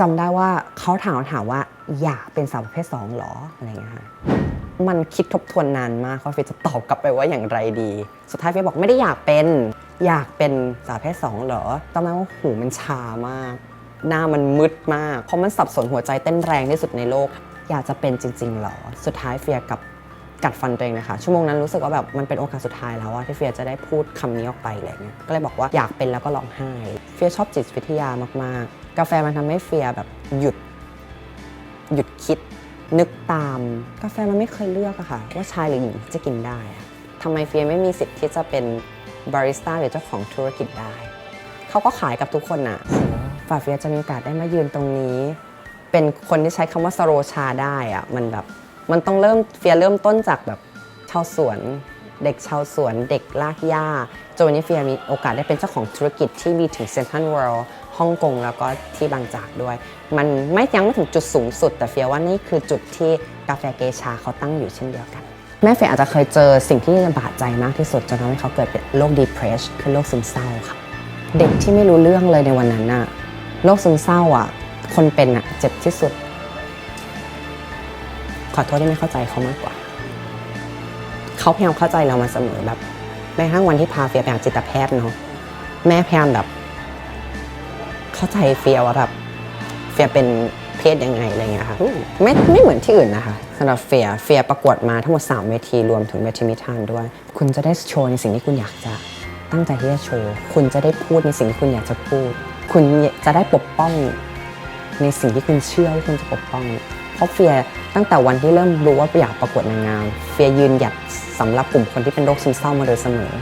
จำได้ว่าเขาถามถามว่าอยากเป็นสาวประเภทสองเหรออะไรเงี้ยค่ะมันคิดทบทวนนานมากว่าเฟยจะตอบกลับไปว่าอย่างไรดี สุดท้ายเฟยบอกไม่ได้อยากเป็นอยากเป็นสาวประเภทสองเหรอตอนนั้นว่าหูมันชามาก หน้ามันมืดมากเพราะมันสับสนหัวใจเต้นแรงที่สุดในโลก อยากจะเป็นจริงๆเหรอ สุดท้ายเฟียกับ กัดฟันตัวเองนะคะชั่วโมงนั้นรู้สึกว่าแบบมันเป็นโอกาสสุดท้ายแล้วอะที่เฟียจะได้พูดคำนี้ออกไปอะไรเงี้ยก็เลยบอกว่าอยากเป็นแล้วก็ร้องไห้เฟียชอบจิตวิทยามากๆ กาแฟมันทำให้เฟียแบบหยุด หยุดคิด นึกตาม กาแฟมันไม่เคยเลือกอะค่ะ ว่าชายหรือหญิงจะกินได้อะทำไมเฟียไม่มีสิทธิ์ที่จะเป็นบาริสต้าหรือเจ้าของธุรกิจได้เขาก็ขายกับทุกคนน่ะฝ่าเฟียจะมีโอกาสได้มายืนตรงนี้ เป็นคนที่ใช้คำว่าสโรชาได้อะมันแบบ มันต้องเริ่มเฟียเริ่มต้นจากแบบชาวสวน เด็กชาวสวนเด็กลากหญ้าจนวันนี้เฟียมีโอกาสได้เป็นเจ้าของธุรกิจที่มีถึงเซ็นทรัลเวิลด์ฮ่องกงแล้วก็ที่บางจากด้วย มันไม่ยังไม่ถึงจุดสูงสุด แต่เฟียว่านี่คือจุดที่กาแฟเกชาเขาตั้งอยู่เช่นเดียวกัน แม่เฟียอาจจะเคยเจอสิ่งที่ลำบากใจมากที่สุดจนทำให้เขาเกิดเป็นโรค depression คือโรคซึมเศร้าค่ะเด็กที่ไม่รู้เรื่องเลยในวันนั้นน่ะโรคซึมเศร้าอะคนเป็นอะเจ็บที่สุด ขอโทษที่ไม่เข้าใจเขามากกว่า เขาพยายามเข้าใจเรามาเสมอแบบแม้กระทั่งวันที่พาเฟียไปหาจิตแพทย์เนาะแม่พยายามแบบ เข้าใจเฟียว่าแบบเฟียเป็นเพศยังไงอะไรเงี้ยค่ะไม่ไม่เหมือนที่อื่นนะคะสำหรับเฟียเฟียประกวดมาทั้งหมด 3 เวทีรวมถึงเวทีมิทานด้วย คุณจะได้โชว์ในสิ่งที่คุณอยากจะตั้งใจที่จะโชว์ คุณจะได้พูดในสิ่งที่คุณอยากจะพูด คุณจะได้ปกป้อง ในสิ่งที่คุณเชื่อว่าคุณจะปกป้องเพ ราะเฟียตั้งแต่วันที่เริ่มรู้ว่าอยากประกวดนางงาม เฟียยืนหยัดสำหรับกลุ่มคนที่เป็นโรคซึมเศร้ามาโดยเสมอ